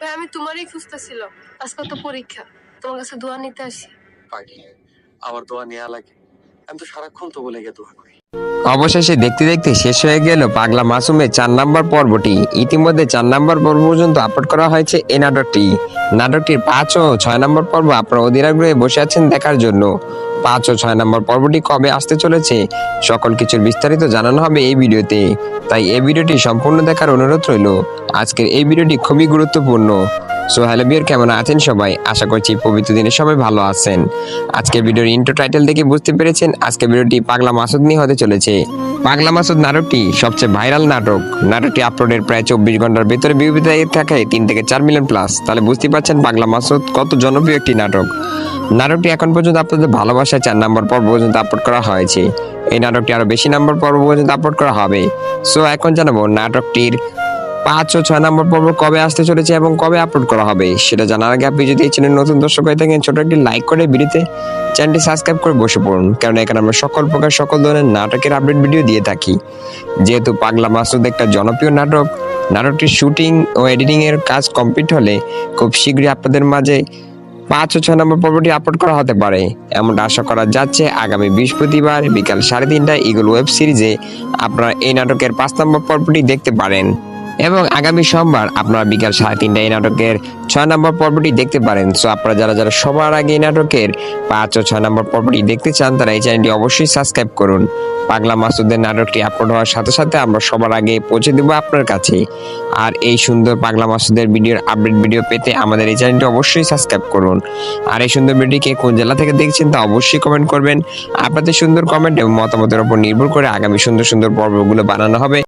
ভাই আমি তোমারই খুঁজতেছিলাম। আজকে তো পরীক্ষা। তোমার কাছে দোয়া নিতে আসি। পাগলি আমার দোয়া নেওয়া লাগে। আমি তো সারাক্ষণ তো বলে গে দোয়া করি। অবশেষে দেখতে দেখতে শেষ হয়ে গেল পাগলা মাসুমের চার নাম্বার পর্বটি। ইতিমধ্যে চার নাম্বার পর্ব পর্যন্ত আপলোড করা হয়েছে এই নাটকটি। নাটকটির পাঁচ ও ছয় নম্বর পর্ব আপনারা অধীর আগ্রহে বসে আছেন দেখার জন্য। পাঁচ ও ছয় নম্বর পর্বটি কবে আসতে চলেছে সকল কিছুর বিস্তারিত জানানো হবে এই ভিডিওতে। তাই এই ভিডিওটি সম্পূর্ণ দেখার অনুরোধ রইল। আজকের এই ভিডিওটি খুবই গুরুত্বপূর্ণ। সো হ্যালো বিয়ার কেমন আছেন সবাই? আশা করছি পবিত্র দিনে সবাই ভালো আছেন। আজকের ভিডিওর ইন্ট্রো টাইটেল দেখে বুঝতে পেরেছেন আজকে ভিডিওটি পাগলা মাসুদ নিয়ে হতে চলেছে। পাগলা মাসুদ নাটকটি সবচেয়ে ভাইরাল নাটক। নাটকটি আপলোডের প্রায় চব্বিশ ঘণ্টার ভেতরে বিবিধ থাকে তিন থেকে চার মিলিয়ন প্লাস তাহলে বুঝতে পারছেন পাগলা মাসুদ কত জনপ্রিয় একটি নাটক। নাটকটি এখন পর্যন্ত আপনাদের ভালোবাসায় চার নম্বর পর্ব পর্যন্ত আপলোড করা হয়েছে। এই নাটকটি আরও বেশি নম্বর পর্ব পর্যন্ত আপলোড করা হবে। সো এখন জানাব নাটকটির পাঁচ ও ছয় নম্বর পর্ব কবে আসতে চলেছে এবং কবে আপলোড করা হবে, সেটা জানার আগে আপনি যদি এই চ্যানেল নতুন দর্শক হয়ে থাকেন, ছোট একটি লাইক করে ভিডিওতে চ্যানেলটি সাবস্ক্রাইব করে বসে পড়ুন কারণ এখানে আমরা সকল প্রকার সকল ধরনের নাটকের আপডেট ভিডিও দিয়ে থাকি। যেহেতু পাগলা মাসুদ একটা জনপ্রিয় নাটক, নাটকটির শুটিং ও এডিটিংয়ের কাজ কমপ্লিট হলে খুব শীঘ্রই আপনাদের মাঝে পাঁচ ও ছয় নম্বর পর্বটি আপলোড করা হতে পারে। এমনটা আশা করা যাচ্ছে আগামী বৃহস্পতিবার বিকাল সাড়ে তিনটায় ইগল ওয়েব সিরিজে আপনারা এই নাটকের পাঁচ নম্বর পর্বটি দেখতে পারেন। এবং আগামী সোমবার আপনারা বিকাল সাড়ে তিনটায় এই নাটকের ছয় নম্বর পর্বটি দেখতে পারেন। সো আপনারা যারা যারা সবার আগে এই নাটকের পাঁচ ও ছয় নম্বর পর্বটি দেখতে চান, তারা এই চ্যানেলটি অবশ্যই সাবস্ক্রাইব করুন। পাগলা মাসুদের নাটকটি আপলোড হওয়ার সাথে সাথে আমরা সবার আগে পৌঁছে দেবো আপনার কাছে। আর এই সুন্দর পাগলা মাসুদের ভিডিওর আপডেট ভিডিও পেতে আমাদের এই চ্যানেলটি অবশ্যই সাবস্ক্রাইব করুন। আর এই সুন্দর ভিডিওকে কোন জেলা থেকে দেখছেন তা অবশ্যই কমেন্ট করবেন। আপনাদের সুন্দর কমেন্ট এবং মতামতের উপর নির্ভর করে আগামী সুন্দর সুন্দর পর্বগুলো বানানো হবে।